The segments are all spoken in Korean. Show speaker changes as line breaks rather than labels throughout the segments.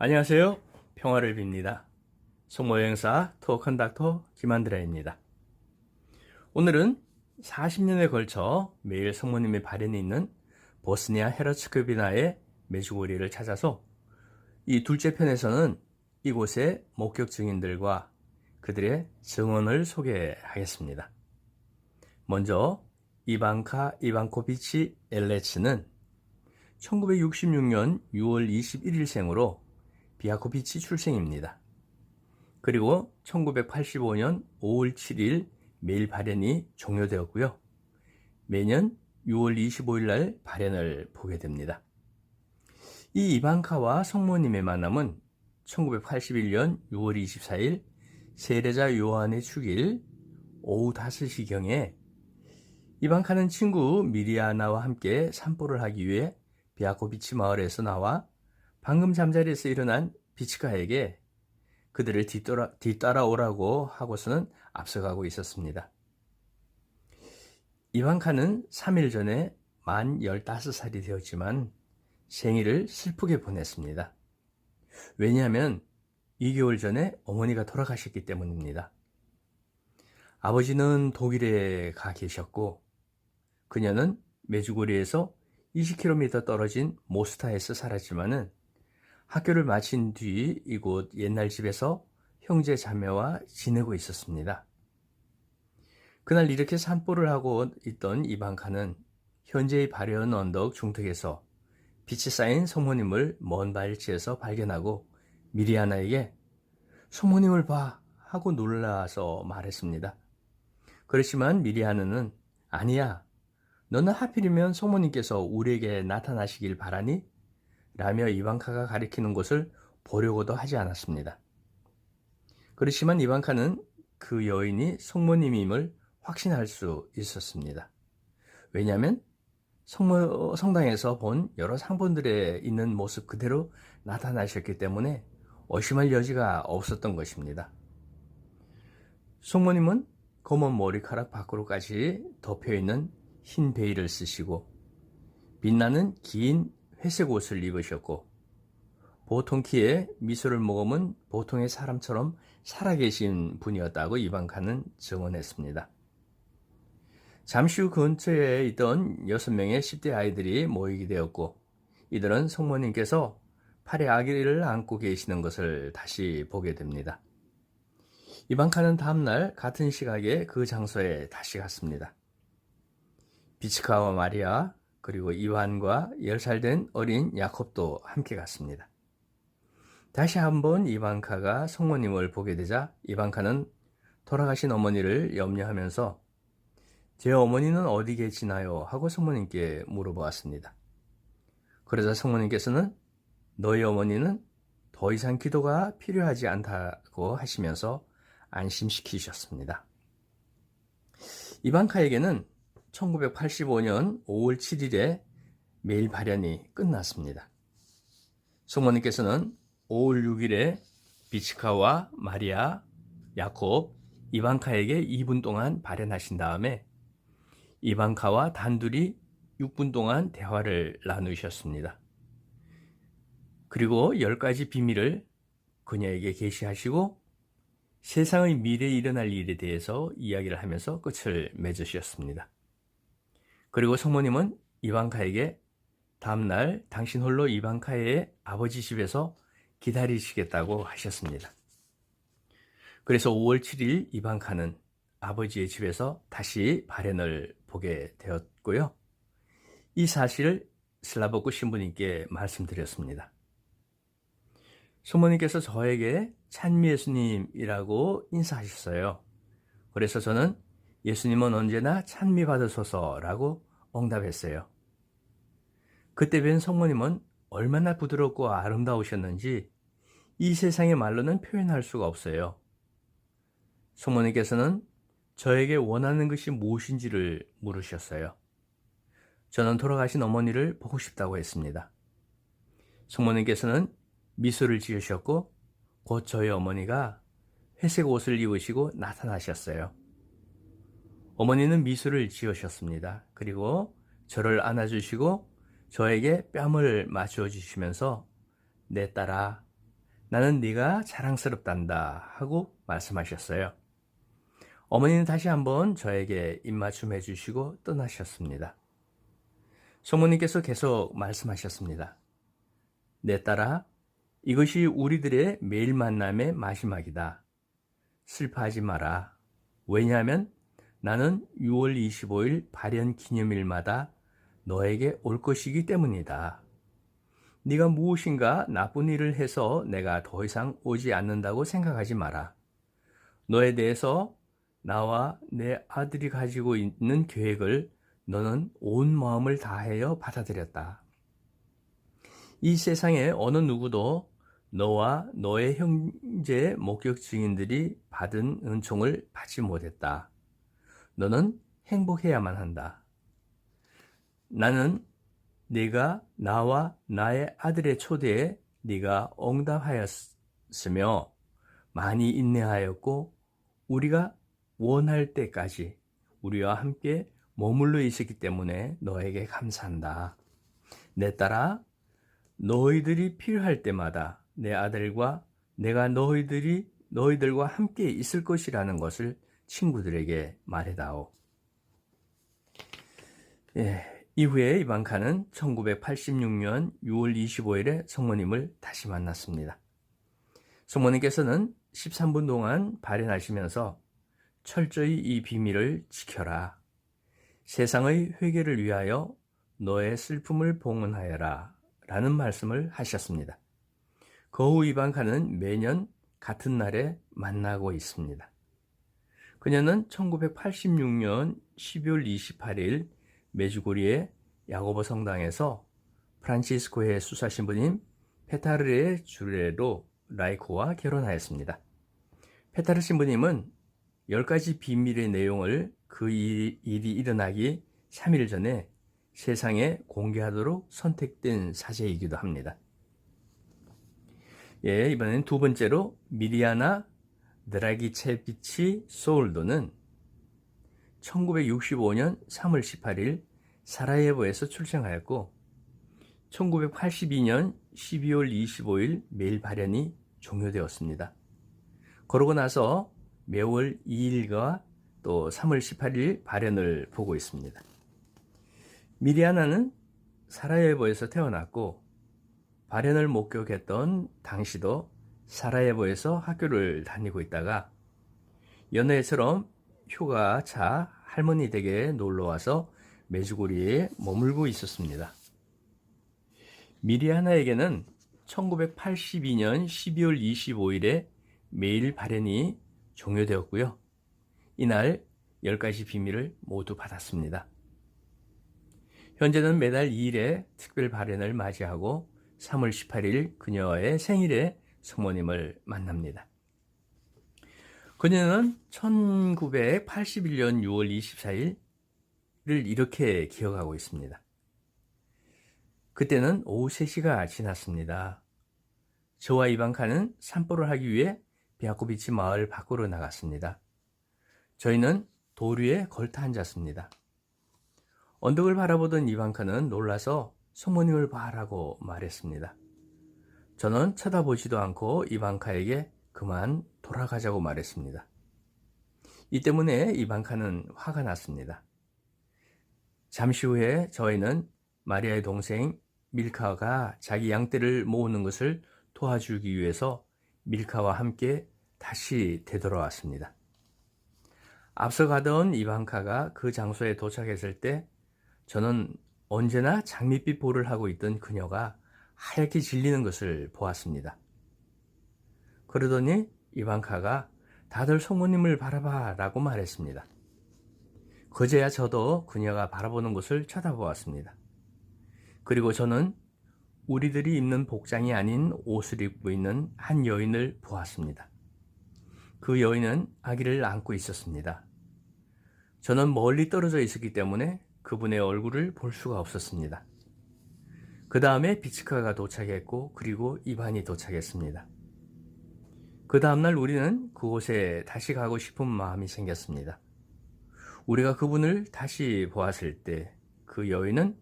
안녕하세요. 평화를 빕니다. 성모여행사 투어 컨닥터 김한드라입니다. 오늘은 40년에 걸쳐 매일 성모님의 발현이 있는 보스니아 헤르츠크비나의 메주고리를 찾아서 이 둘째 편에서는 이곳의 목격 증인들과 그들의 증언을 소개하겠습니다. 먼저 이방카 이방코비치 엘레츠는 1966년 6월 21일생으로 비아코비치 출생입니다. 그리고 1985년 5월 7일 매일 발현이 종료되었고요. 매년 6월 25일 날 발현을 보게 됩니다. 이 이방카와 성모님의 만남은 1981년 6월 24일 세례자 요한의 축일 오후 5시경에 이방카는 친구 미리아나와 함께 산보를 하기 위해 비아코비치 마을에서 나와 방금 잠자리에서 일어난 비치카에게 그들을 뒤따라, 뒤따라오라고 하고서는 앞서가고 있었습니다. 이방카는 3일 전에 만 15살이 되었지만 생일을 슬프게 보냈습니다. 왜냐하면 2개월 전에 어머니가 돌아가셨기 때문입니다. 아버지는 독일에 가 계셨고 그녀는 메주고리에서 20km 떨어진 모스타에서 살았지만은 학교를 마친 뒤 이곳 옛날 집에서 형제 자매와 지내고 있었습니다. 그날 이렇게 산보를 하고 있던 이방카는 현재의 바련 언덕 중턱에서 빛이 쌓인 성모님을 먼 발치에서 발견하고 미리아나에게 성모님을 봐 하고 놀라서 말했습니다. 그렇지만 미리아나는 아니야 너는 하필이면 성모님께서 우리에게 나타나시길 바라니? 라며 이방카가 가리키는 것을 보려고도 하지 않았습니다. 그렇지만 이방카는 그 여인이 성모님임을 확신할 수 있었습니다. 왜냐하면 성모, 성당에서 본 여러 상본들에 있는 모습 그대로 나타나셨기 때문에 의심할 여지가 없었던 것입니다. 성모님은 검은 머리카락 밖으로까지 덮여 있는 흰 베일을 쓰시고 빛나는 긴 회색 옷을 입으셨고 보통 키에 미소를 머금은 보통의 사람처럼 살아계신 분이었다고 이방카는 증언했습니다. 잠시 후 근처에 있던 여섯 명의 10대 아이들이 모이게 되었고 이들은 성모님께서 팔에 아기를 안고 계시는 것을 다시 보게 됩니다. 이방카는 다음날 같은 시각에 그 장소에 다시 갔습니다. 비치카와 마리아 그리고 이완과 10살 된 어린 야콥도 함께 갔습니다. 다시 한번 이방카가 성모님을 보게 되자 이방카는 돌아가신 어머니를 염려하면서 제 어머니는 어디 계시나요? 하고 성모님께 물어보았습니다. 그러자 성모님께서는 너희 어머니는 더 이상 기도가 필요하지 않다고 하시면서 안심시키셨습니다. 이방카에게는 1985년 5월 7일에 매일 발현이 끝났습니다. 성모님께서는 5월 6일에 비치카와 마리아, 야콥, 이방카에게 2분 동안 발현하신 다음에 이방카와 단둘이 6분 동안 대화를 나누셨습니다. 그리고 10가지 비밀을 그녀에게 계시하시고 세상의 미래에 일어날 일에 대해서 이야기를 하면서 끝을 맺으셨습니다. 그리고 성모님은 이방카에게 다음날 당신 홀로 이방카의 아버지 집에서 기다리시겠다고 하셨습니다. 그래서 5월 7일 이방카는 아버지의 집에서 다시 발현을 보게 되었고요. 이 사실을 슬라보크 신부님께 말씀드렸습니다. 소모님께서 저에게 찬미 예수님이라고 인사하셨어요. 그래서 저는 예수님은 언제나 찬미 받으소서라고 응답했어요. 그때 뵌 성모님은 얼마나 부드럽고 아름다우셨는지 이 세상의 말로는 표현할 수가 없어요. 성모님께서는 저에게 원하는 것이 무엇인지를 물으셨어요. 저는 돌아가신 어머니를 보고 싶다고 했습니다. 성모님께서는 미소를 지으셨고 곧 저희 어머니가 회색 옷을 입으시고 나타나셨어요. 어머니는 미소를 지으셨습니다. 그리고 저를 안아주시고 저에게 뺨을 맞춰 주시면서 내 딸아 나는 네가 자랑스럽단다 하고 말씀하셨어요. 어머니는 다시 한번 저에게 입맞춤 해주시고 떠나셨습니다. 성모님께서 계속 말씀하셨습니다. 내 딸아, 이것이 우리들의 매일 만남의 마지막이다. 슬퍼하지 마라. 왜냐하면 나는 6월 25일 발현 기념일마다 너에게 올 것이기 때문이다. 네가 무엇인가 나쁜 일을 해서 내가 더 이상 오지 않는다고 생각하지 마라. 너에 대해서 나와 내 아들이 가지고 있는 계획을 너는 온 마음을 다하여 받아들였다. 이 세상에 어느 누구도 너와 너의 형제 목격 증인들이 받은 은총을 받지 못했다. 너는 행복해야만 한다. 나는 네가 나와 나의 아들의 초대에 네가 응답하였으며 많이 인내하였고 우리가 원할 때까지 우리와 함께 머물러 있었기 때문에 너에게 감사한다. 내 딸아, 너희들이 필요할 때마다 내 아들과 내가 너희들이 너희들과 함께 있을 것이라는 것을 친구들에게 말해다오. 예, 이후에 이방카는 1986년 6월 25일에 성모님을 다시 만났습니다. 성모님께서는 13분 동안 발현하시면서 철저히 이 비밀을 지켜라. 세상의 회개를 위하여 너의 슬픔을 봉헌하여라. 라는 말씀을 하셨습니다. 거후 이방카는 매년 같은 날에 만나고 있습니다. 그녀는 1986년 12월 28일 메주고리의 야고보 성당에서 프란치스코의 수사 신부님 페타르의 주레로 라이코와 결혼하였습니다. 페타르 신부님은 10가지 비밀의 내용을 그 일이 일어나기 3일 전에 세상에 공개하도록 선택된 사제이기도 합니다. 예, 이번엔 두 번째로 미리아나 드라기 체비치 소울도는 1965년 3월 18일 사라예보에서 출생하였고 1982년 12월 25일 매일 발현이 종료되었습니다. 그러고 나서 매월 2일과 또 3월 18일 발현을 보고 있습니다. 미리아나는 사라예보에서 태어났고 발현을 목격했던 당시도 사라예보에서 학교를 다니고 있다가 연애처럼 휴가 차 할머니 댁에 놀러 와서 메주고리에 머물고 있었습니다. 미리아나에게는 1982년 12월 25일에 매일 발현이 종료되었고요. 이날 10가지 비밀을 모두 받았습니다. 현재는 매달 2일에 특별 발현을 맞이하고 3월 18일 그녀의 생일에 성모님을 만납니다. 그녀는 1981년 6월 24일을 이렇게 기억하고 있습니다. 그때는 오후 3시가 지났습니다. 저와 이방카는 산보를 하기 위해 비아코비치 마을 밖으로 나갔습니다. 저희는 도류에 걸터 앉았습니다. 언덕을 바라보던 이방카는 놀라서 성모님을 봐라고 말했습니다. 저는 쳐다보지도 않고 이방카에게 그만 돌아가자고 말했습니다. 이 때문에 이방카는 화가 났습니다. 잠시 후에 저희는 마리아의 동생 밀카가 자기 양떼를 모으는 것을 도와주기 위해서 밀카와 함께 다시 되돌아왔습니다. 앞서 가던 이방카가 그 장소에 도착했을 때 저는 언제나 장밋빛 볼을 하고 있던 그녀가 하얗게 질리는 것을 보았습니다. 그러더니 이방카가 다들 성모님을 바라봐 라고 말했습니다. 그제야 저도 그녀가 바라보는 곳을 쳐다보았습니다. 그리고 저는 우리들이 입는 복장이 아닌 옷을 입고 있는 한 여인을 보았습니다. 그 여인은 아기를 안고 있었습니다. 저는 멀리 떨어져 있었기 때문에 그분의 얼굴을 볼 수가 없었습니다. 그 다음에 비츠카가 도착했고 그리고 이반이 도착했습니다. 그 다음날 우리는 그곳에 다시 가고 싶은 마음이 생겼습니다. 우리가 그분을 다시 보았을 때 그 여인은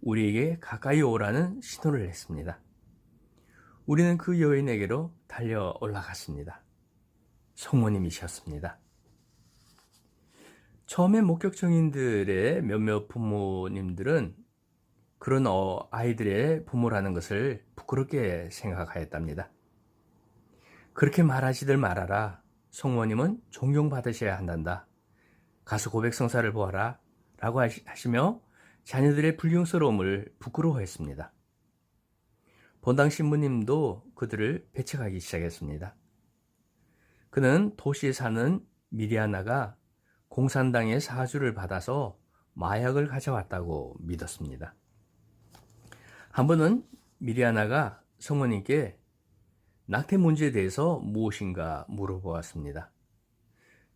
우리에게 가까이 오라는 신호를 했습니다. 우리는 그 여인에게로 달려 올라갔습니다. 성모님이셨습니다. 처음에 목격 증인들의 몇몇 부모님들은 그런 어, 아이들의 부모라는 것을 부끄럽게 생각하였답니다. 그렇게 말하시들 말아라. 성모님은 존경받으셔야 한단다. 가서 고백성사를 보아라. 라고 하시며 자녀들의 불경스러움을 부끄러워했습니다. 본당 신부님도 그들을 배척하기 시작했습니다. 그는 도시에 사는 미리아나가 공산당의 사주를 받아서 마약을 가져왔다고 믿었습니다. 한 번은 미리아나가 성모님께 낙태 문제에 대해서 무엇인가 물어보았습니다.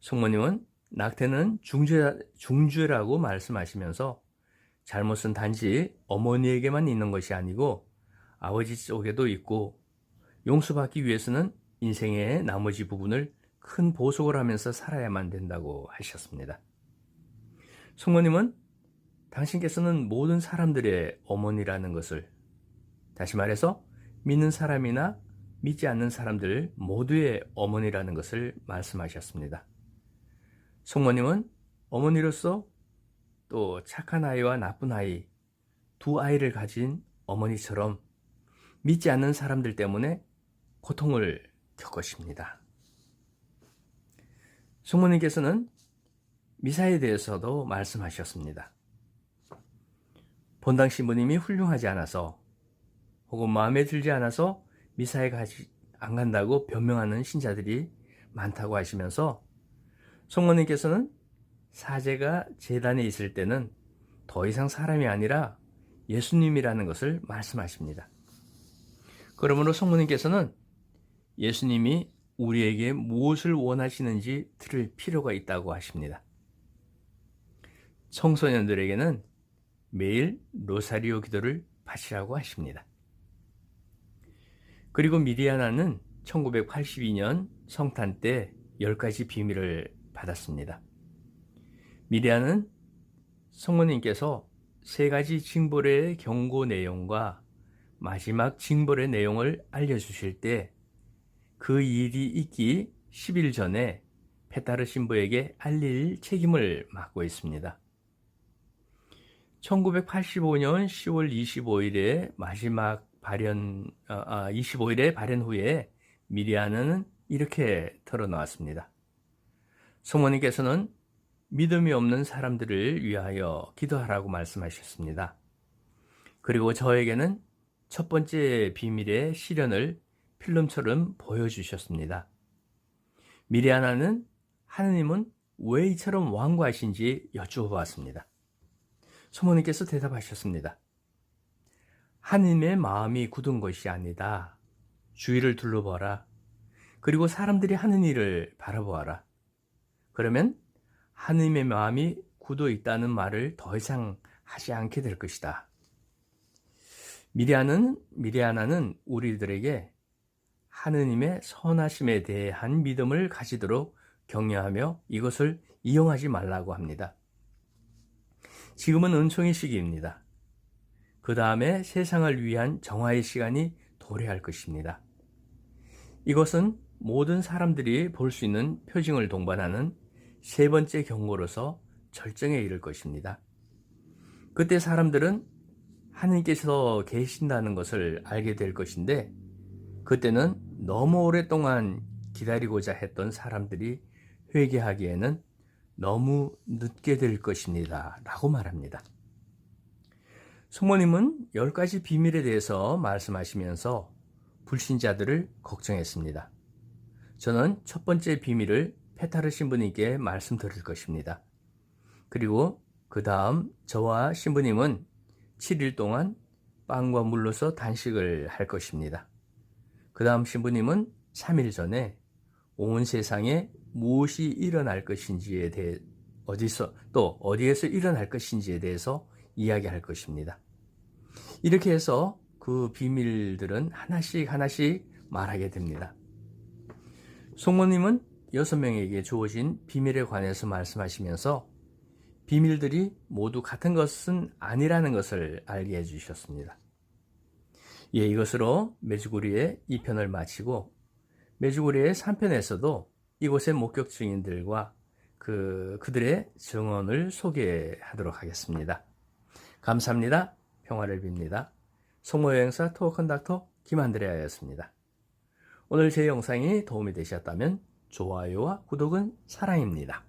성모님은 낙태는 중죄, 중죄라고 말씀하시면서 잘못은 단지 어머니에게만 있는 것이 아니고 아버지 쪽에도 있고 용서받기 위해서는 인생의 나머지 부분을 큰 보석을 하면서 살아야만 된다고 하셨습니다. 성모님은 당신께서는 모든 사람들의 어머니라는 것을 다시 말해서 믿는 사람이나 믿지 않는 사람들 모두의 어머니라는 것을 말씀하셨습니다. 성모님은 어머니로서 또 착한 아이와 나쁜 아이, 두 아이를 가진 어머니처럼 믿지 않는 사람들 때문에 고통을 겪으십니다. 성모님께서는 미사에 대해서도 말씀하셨습니다. 본당 신부님이 훌륭하지 않아서 혹은 마음에 들지 않아서 미사에 가지 안 간다고 변명하는 신자들이 많다고 하시면서 성모님께서는 사제가 재단에 있을 때는 더 이상 사람이 아니라 예수님이라는 것을 말씀하십니다. 그러므로 성모님께서는 예수님이 우리에게 무엇을 원하시는지 들을 필요가 있다고 하십니다. 청소년들에게는 매일 로사리오 기도를 바치라고 하십니다. 그리고 미리아나는 1982년 성탄 때 10가지 비밀을 받았습니다. 미리아는 성모님께서 세 가지 징벌의 경고 내용과 마지막 징벌의 내용을 알려주실 때 그 일이 있기 10일 전에 페타르 신부에게 알릴 책임을 맡고 있습니다. 1985년 10월 25일에 마지막 발현, 아, 25일에 발현 후에 미리아는 이렇게 털어놓았습니다. 성모님께서는 믿음이 없는 사람들을 위하여 기도하라고 말씀하셨습니다. 그리고 저에게는 첫 번째 비밀의 시련을 필름처럼 보여주셨습니다. 미리아나는 하느님은 왜 이처럼 완고하신지 여쭈어 보았습니다. 소모님께서 대답하셨습니다. 하느님의 마음이 굳은 것이 아니다. 주위를 둘러보라. 그리고 사람들이 하는 일을 바라보아라. 그러면 하느님의 마음이 굳어 있다는 말을 더 이상 하지 않게 될 것이다. 미리아는 미리아나는 우리들에게 하느님의 선하심에 대한 믿음을 가지도록 격려하며 이것을 이용하지 말라고 합니다. 지금은 은총의 시기입니다. 그 다음에 세상을 위한 정화의 시간이 도래할 것입니다. 이것은 모든 사람들이 볼 수 있는 표징을 동반하는 세 번째 경고로서 절정에 이를 것입니다. 그때 사람들은 하느님께서 계신다는 것을 알게 될 것인데 그때는 너무 오랫동안 기다리고자 했던 사람들이 회개하기에는 너무 늦게 될 것입니다. 라고 말합니다. 성모님은 열 가지 비밀에 대해서 말씀하시면서 불신자들을 걱정했습니다. 저는 첫 번째 비밀을 페타르 신부님께 말씀드릴 것입니다. 그리고 그 다음 저와 신부님은 7일 동안 빵과 물로서 단식을 할 것입니다. 그 다음 신부님은 3일 전에 온 세상에 무엇이 일어날 것인지에 대해 어디서 또 어디에서 일어날 것인지에 대해서 이야기할 것입니다. 이렇게 해서 그 비밀들은 하나씩 하나씩 말하게 됩니다. 송모님은 여섯 명에게 주어진 비밀에 관해서 말씀하시면서 비밀들이 모두 같은 것은 아니라는 것을 알게 해주셨습니다. 예, 이것으로 메주구리의 이 편을 마치고 메주고리의 3편에서도 이곳의 목격 증인들과 그, 그들의 증언을 소개하도록 하겠습니다. 감사합니다. 평화를 빕니다. 송모여행사 투어 컨닥터 김한드레아였습니다. 오늘 제 영상이 도움이 되셨다면 좋아요와 구독은 사랑입니다.